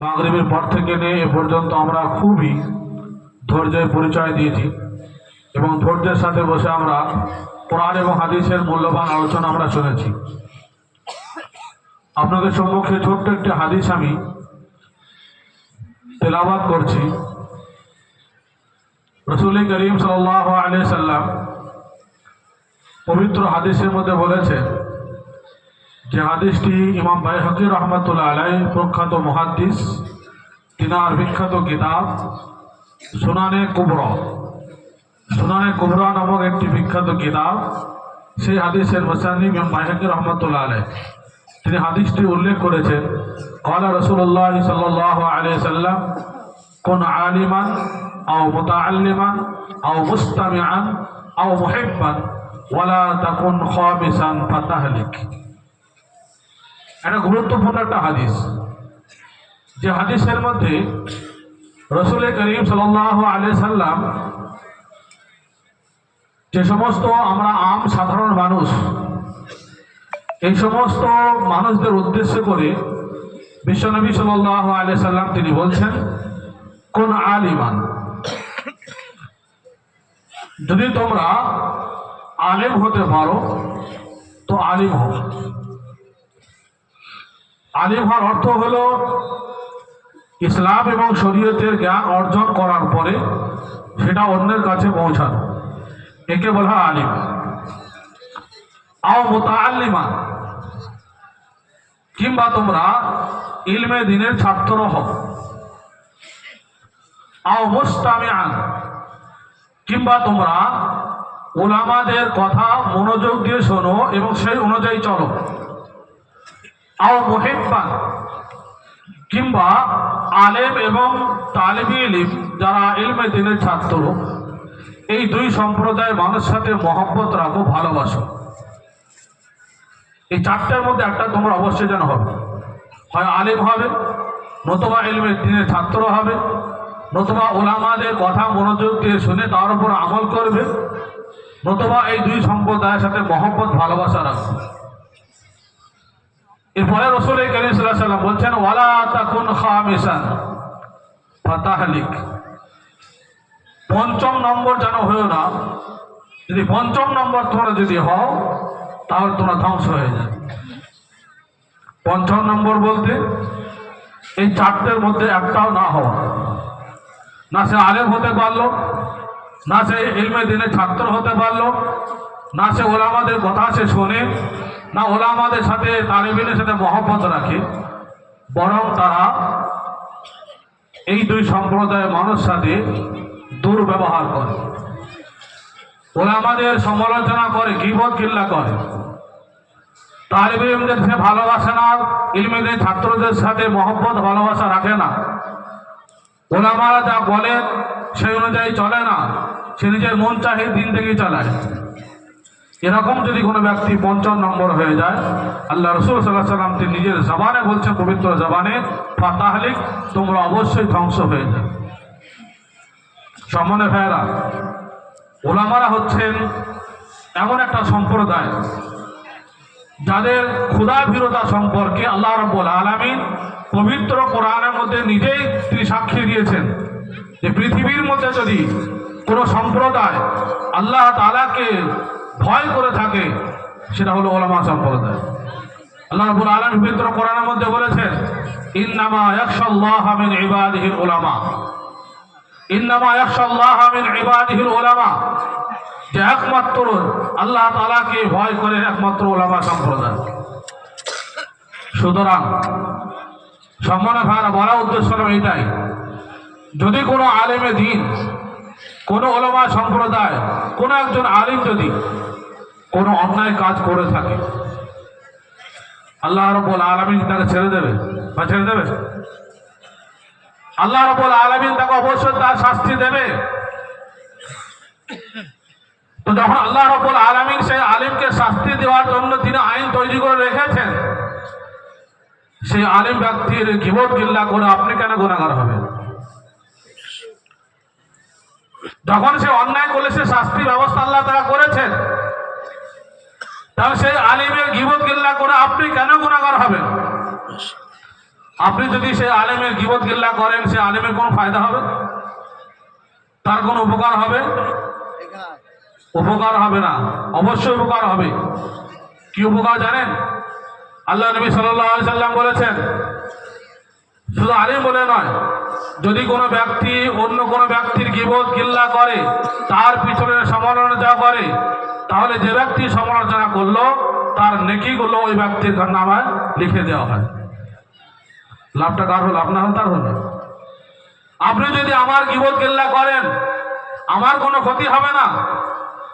মাগরিবের পর থেকে নিয়ে এ পর্যন্ত আমরা খুবই ধৈর্যের পরিচয় দিয়েছি। এবং ধৈর্যের সাথে বসে আমরা কোরআন এবং হাদিসের মূল্যবান আলোচনা আমরা শুনেছি। আপনাদের সম্মুখে ছোট্ট একটি হাদিস আমি তেলাবাদ করছি। রসুল করিম সাল্লাহ আলিয়া সাল্লাম পবিত্র হাদিসের মধ্যে বলেছেন যে হাদিসটি ইমাম বাই হকির রহমতুল্লাহ আলাই প্রখ্যাত মহাদিস তিনার বিখ্যাত কিতাব সুনানে কুবর। সুনানে কুবরা নামক একটি বিখ্যাত কিতাব, সেই হাদিসের মোসানি ইমাম বাই হকির রহমতুল্লাহ আলাই তিনি হাদিসটি উল্লেখ করেছেন কলা রসুল্লাহ সাল্লাহ আলি সাল্লাম, কোন আলিমান আও মোতাআল্লিমান আও মুস্তামিআন আও মুহিব্বান, ওয়ালা তখন খামিসান ফাতাহলিক। একটা গুরুত্বপূর্ণ একটা হাদিস। যে হাদিসের মধ্যে রসুল করিম সাল আলিয়া সাল্লাম যে সমস্ত আমরা আম সাধারণ মানুষ, এই সমস্ত মানুষদের উদ্দেশ্য করে বিশ্বনবী সাল আলিয়া সাল্লাম তিনি বলছেন, কোন আলিমান। যদি তোমরা আলেম হতে পারো, তো আলিম হও। আলিম হওয়ার অর্থ হলো ইসলাম এবং শরীয়তের জ্ঞান অর্জন করার পরে সেটা অন্যের কাছে পৌঁছানো। একে বলা আলিম। আও মোতাল্লিমা কিংবা তোমরা ইলমে দিনের ছাত্র হও। আও মুস্তামিয়ান কিংবা তোমরা ওলামাদের কথা মনোযোগ দিয়ে শোনো এবং সেই অনুযায়ী চলো। আও মোহেব্বান, কিংবা আলেম এবং তালেবি ইলিম যারা ইলমে দিনের ছাত্র। এই দুই সম্প্রদায়ের মানুষ সাথে মহব্বত রাখো, ভালোবাসো। এই চারটার মধ্যে একটা তোমরা অবশ্যই যেন হবে। হয় আলেম হবে, নতুবা ইলমের দিনের ছাত্র হবে, নতুবা ওলামাদের কথা মনোযোগ দিয়ে শুনে তার উপর আমল করবে, নতুবা এই দুই সম্প্রদায়ের সাথে মহব্বত, ভালোবাসা রাখবে এরপরে রসুল করিম বলছেন, ওয়ালা তাকুন খামিসান। ফাতাহলিক। পঞ্চম নম্বর যেন হয়েও না, যদি পঞ্চম নম্বর তোমরা যদি হও, তাহলে তোমরা ধ্বংস হয়ে যাবে। পঞ্চম নম্বর বলতে, এই চারটের মধ্যে একটাও না হওয়া। না সে আলেম হতে পারল, না সে ইলমে দিনে ছাত্র হতে পারল, না সে ওলামাদের কথা সে শোনে না ওলামাদের সাথে তালিবিনের সাথে মহব্বত রাখে, বরং তারা এই দুই সম্প্রদায়ের মানুষ সাথে দুর্ব্যবহার করে। ওলামাদের সমালোচনা করে, গিবত কিল্লা করে। তালিবিনদের সে ভালোবাসে না, ইলমেদের ছাত্রদের সাথে মহব্বত, ভালোবাসা রাখে না। ওলামারা যা বলেন সেই অনুযায়ী চলে না, সে নিজের মন চাহে দিন থেকেই চালায়। এরকম যদি কোনো ব্যক্তি পঞ্চম নম্বর হয়ে যায়, আল্লাহ রসুল সাল্লাহ সাল্লাম তিনি নিজের জবানে বলছেন, পবিত্র জবানে, ফাতাহলিক, তোমরা অবশ্যই ধ্বংস হয়ে যায় সম্মানে ভাইয়েরা, ওলামারা হচ্ছেন এমন একটা সম্প্রদায়, যাদের ক্ষুদা বিরোধা সম্পর্কে আল্লাহ রব্বুল আলমিন পবিত্র কোরআনের মধ্যে নিজেই তিনি সাক্ষী দিয়েছেন যে পৃথিবীর মধ্যে যদি কোনো সম্প্রদায় আল্লাহ তালাকে ভয় করে থাকে, সেটা হলো ওলামা সম্প্রদায়। আল্লাহ রব্বুল আলম পবিত্র কোরআনের মধ্যে বলেছেন, ইন্নামা ইয়াকশাল্লাহ মিন ইবাদিহিল উলামা। ইন্নামা ইয়াকশাল্লাহ মিন ইবাদিহিল উলামা। যে একমাত্র আল্লাহ তালাকে ভয় করে একমাত্র ওলামা সম্প্রদায়। সুতরাং সম্মানে ভাইরা বলা উদ্দেশ্য হলো এইটাই, যদি কোনো আলেমে দিন কোনো ওলামা সম্প্রদায়, কোনো একজন আলিম যদি কোনো অন্যায় কাজ করে থাকে, আল্লাহ রব্বুল আলমিন তাকে ছেড়ে দেবে বা ছেড়ে দেবে? আল্লাহ রব্বুল আলমিন তাকে অবশ্যই তার শাস্তি দেবে। তো যখন আল্লাহ রব্বুল আলমিন সেই আলিমকে শাস্তি দেওয়ার জন্য তিনি আইন তৈরি করে রেখেছেন, সেই আলিম ব্যক্তির গিবট গিল্লা করে আপনি কেন গুণাগার হবেন? যখন সে অন্যায় করলে সে শাস্তি ব্যবস্থা আল্লাহ তারা করেছেন। তাহলে সেই আলিমের গিবত গিল্লা করে আপনি কেন গুণাগার হবেন? আপনি যদি সে আলেমের গিবত গিল্লা করেন, সে আলেমের কোনো ফায়দা হবে? তার কোনো উপকার হবে? উপকার হবে না। অবশ্যই উপকার হবে। কি উপকার জানেন? আল্লাহ নবী সাল্লাম বলেছেন শুধু আলিম বলে নয়, যদি কোনো ব্যক্তি অন্য কোনো ব্যক্তির গিবত গিল্লা করে, তার পিছনে সমালোচনা করে, তাহলে যে ব্যক্তি সমালোচনা করল, তার নেকিগুলো ওই ব্যক্তির নামায় লিখে দেওয়া হয়। লাভটা কার হলো? আপনার তার হলো। আপনি যদি আমার গিবত গিল্লা করেন, আমার কোনো ক্ষতি হবে না।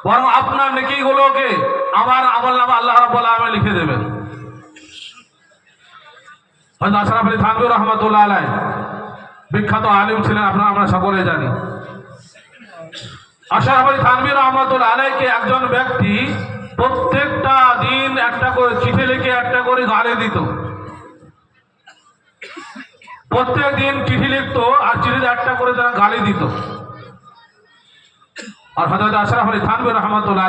বরং আপনার নেকিগুলোকে আমার আমল নামা আল্লাহ রাব্বুল আলামিন লিখে দেবেন। হয়তো আশরাফ আলী থানবীর রহমতুল্লাহ আলাই বিখ্যাত আলিম ছিলেন, আপনারা আমরা সকলে জানি। আশরাফ আলী থানবীর রহমতুল্লাহ আলাইকে একজন ব্যক্তি প্রত্যেকটা দিন একটা করে চিঠি লিখে একটা করে গাড়ি দিত। প্রত্যেক দিন চিঠি লিখতো আর চিঠিতে একটা করে তারা গালি দিত। আর হজরত আশরাফ আলী থানবী রহমতুল্লাহ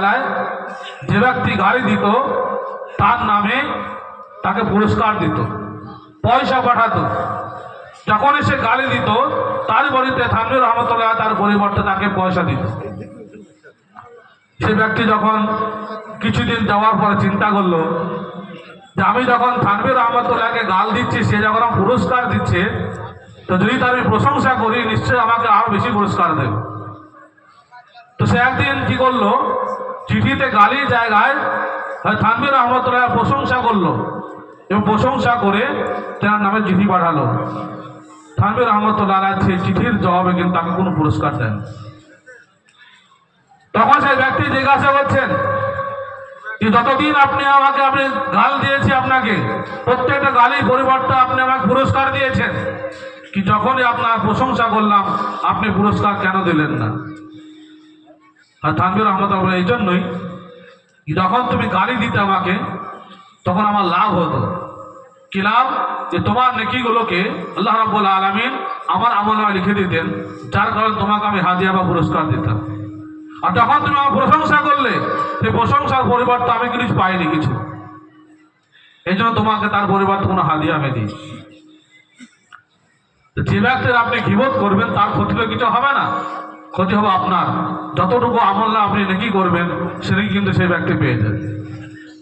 যে ব্যক্তি গাড়ি দিত, তার নামে তাকে পুরস্কার দিত। পয়সা পাঠাতো। যখন সে গালি দিত, তার বাড়িতে থানবীর রহমতুল্লাহ তার পরিবর্তে তাকে পয়সা দিত। সে ব্যক্তি যখন কিছুদিন যাওয়ার পরে চিন্তা করল যে আমি যখন থানবীর রহমতুল্লাহকে গাল দিচ্ছি, সে যখন পুরস্কার দিচ্ছে, তো যদি তার আমি প্রশংসা করি, নিশ্চয়ই আমাকে আরও বেশি পুরস্কার দেবে। তো সে একদিন কি করল? চিঠিতে গালির জায়গায় থানবীর রহমতুল্লাহ প্রশংসা করল। এবং প্রশংসা করে তার নামে চিঠি পাঠালো। থানবীর রহমতুল্লাহ সেই চিঠির জবাবে কিন্তু তাকে কোনো পুরস্কার দেন তখন সেই ব্যক্তি জিজ্ঞাসা করছেন যে, যতদিন আপনি আমাকে আপনি গাল দিয়েছি আপনাকে, প্রত্যেকটা গালির পরিবর্তে আপনি আমাকে পুরস্কার দিয়েছেন। কি যখনই আপনার প্রশংসা করলাম, আপনি পুরস্কার কেন দিলেন না? আর থানবীর বলে, এই জন্যই, যখন তুমি গালি দিতে আমাকে তখন আমার লাভ হতো। কি লাভ? যে তোমার নেকিগুলোকে আল্লাহ রাব্বুল আলামিন আমার আমল লিখে দিতেন, যার কারণে তোমাকে আমি হাদিয়া বা পুরস্কার দিতাম। আর যখন তুমি আমার প্রশংসা করলে, সেই প্রশংসার পরিবর্তে আমি কিছু পাইনি কিছু। এই জন্য তোমাকে তার পরিবর্তে কোনো হাদিয়া আমি দিই যে ব্যক্তির আপনি গিবত করবেন, তার ক্ষতি কিছু হবে না। ক্ষতি হবে আপনার। যতটুকু আমল না আপনি নাকি করবেন, সেটাই কিন্তু সেই ব্যক্তি পেয়ে যাবে।